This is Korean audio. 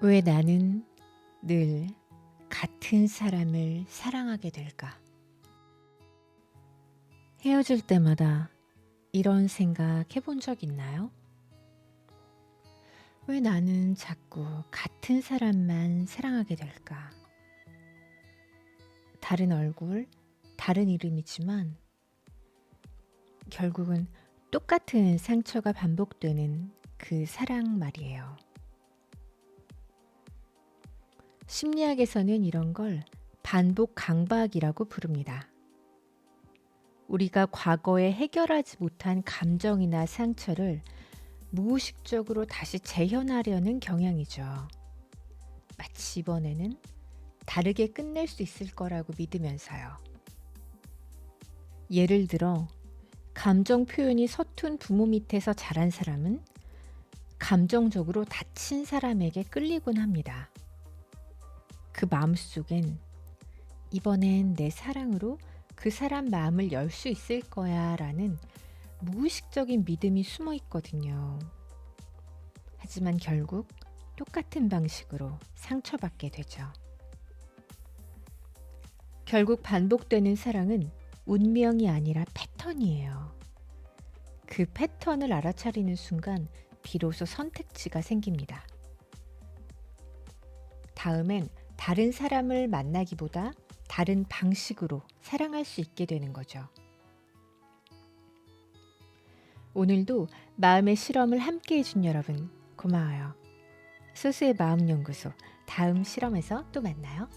왜 나는 늘 같은 사람을 사랑하게 될까? 헤어질 때마다 이런 생각 해본 적 있나요? 왜 나는 자꾸 같은 사람만 사랑하게 될까? 다른 얼굴, 다른 이름이지만 결국은 똑같은 상처가 반복되는 그 사랑 말이에요. 심리학에서는 이런 걸 반복 강박이라고 부릅니다. 우리가 과거에 해결하지 못한 감정이나 상처를 무의식적으로 다시 재현하려는 경향이죠. 마치 이번에는 다르게 끝낼 수 있을 거라고 믿으면서요. 예를 들어, 감정 표현이 서툰 부모 밑에서 자란 사람은 감정적으로 다친 사람에게 끌리곤 합니다. 그 마음속엔 이번엔 내 사랑으로 그 사람 마음을 열 수 있을 거야 라는 무의식적인 믿음이 숨어 있거든요. 하지만 결국 똑같은 방식으로 상처받게 되죠. 결국 반복되는 사랑은 운명이 아니라 패턴이에요. 그 패턴을 알아차리는 순간 비로소 선택지가 생깁니다. 다음엔 다른 사람을 만나기보다 다른 방식으로 사랑할 수 있게 되는 거죠. 오늘도 마음의 실험을 함께 해준 여러분 고마워요. 소수의 마음연구소 다음 실험에서 또 만나요.